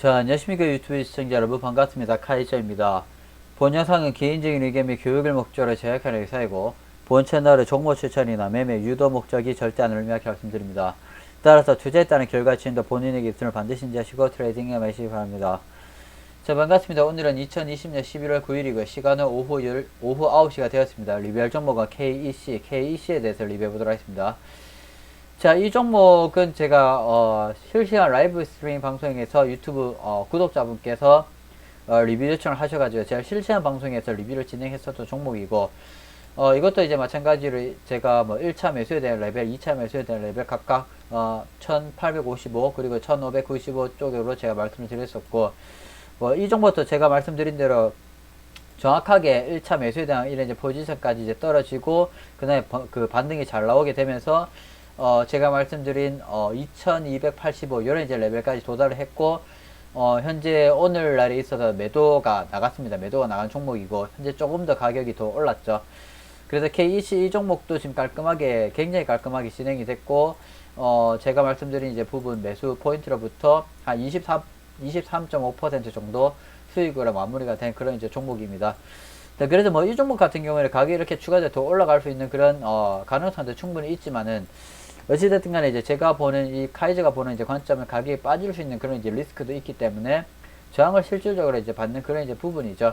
자, 안녕하십니까 유튜브 시청자 여러분 반갑습니다. 카이저입니다. 본 영상은 개인적인 의견 및 교육을 목적으로 제작하는 의사이고 본 채널의 정보 추천이나 매매 유도 목적이 절대 아니를 명확히 말씀드립니다. 따라서 투자에 따른 결과 지인도 본인에게 있음을 반드시 인지하시고 트레이딩에 마시기 바랍니다. 자 반갑습니다. 오늘은 2020년 11월 9일이고 시간은 오후, 열, 오후 9시가 되었습니다. 리뷰할 종목은 KEC, KEC에 대해서 리뷰해 보도록 하겠습니다. 자, 이 종목은 제가 어, 실시간 라이브 스트리밍 방송에서 유튜브 어, 구독자분께서 어, 리뷰 요청을 하셔가지고 제가 실시간 방송에서 리뷰를 진행했었던 종목이고 어, 이것도 이제 마찬가지로 제가 뭐 1차 매수에 대한 레벨, 2차 매수에 대한 레벨 각각 어, 1855 그리고 1595 쪽으로 제가 말씀을 드렸었고 뭐 이 종목도 제가 말씀드린 대로 정확하게 1차 매수에 대한 이런 이제 포지션까지 이제 떨어지고 버- 그 반등이 잘 나오게 되면서 어 제가 말씀드린 어 2285 이런 이제 레벨까지 도달을 했고 어 현재 오늘날에 있어서 매도가 나갔습니다. 매도가 나간 종목이고 현재 조금 더 가격이 더 올랐죠. 그래서 KEC 이 종목도 지금 깔끔하게 굉장히 깔끔하게 진행이 됐고 어 제가 말씀드린 이제 부분 매수 포인트로부터 한 23, 23.5% 정도 수익으로 마무리가 된 그런 이제 종목입니다. 네, 그래서 뭐 이 종목 같은 경우에는 가격이 이렇게 추가돼 더 올라갈 수 있는 그런 어 가능성도 충분히 있지만은 어찌됐든 간에 이제 제가 보는 이 카이즈가 보는 이제 관점은 가격이 빠질 수 있는 그런 이제 리스크도 있기 때문에 저항을 실질적으로 이제 받는 그런 이제 부분이죠.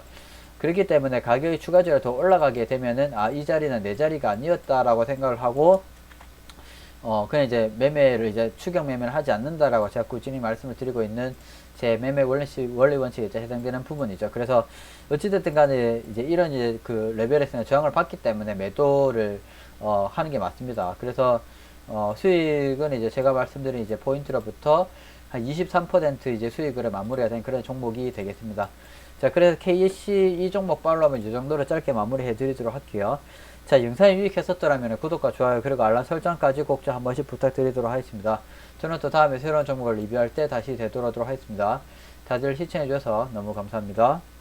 그렇기 때문에 가격이 추가적으로 더 올라가게 되면은 아 이 자리는 내 자리가 아니었다라고 생각을 하고 어 그냥 이제 매매를 이제 추격 매매를 하지 않는다라고 제가 꾸준히 말씀을 드리고 있는 제 매매 원리식 원리 원칙에 이제 해당되는 부분이죠. 그래서 어찌됐든 간에 이제 이런 이제 그 레벨에서는 저항을 받기 때문에 매도를 어 하는 게 맞습니다. 그래서 어 수익은 이제 제가 말씀드린 이제 포인트로부터 한 23% 이제 수익으로 마무리가 된 그런 종목이 되겠습니다. 자, 그래서 KEC 이 종목 팔로우하면 이 정도로 짧게 마무리해 드리도록 할게요. 자, 영상이 유익했었더라면 구독과 좋아요 그리고 알람 설정까지 꼭 좀 한 번씩 부탁드리도록 하겠습니다. 저는 또 다음에 새로운 종목을 리뷰할 때 다시 되돌아오도록 하겠습니다. 다들 시청해 주셔서 너무 감사합니다.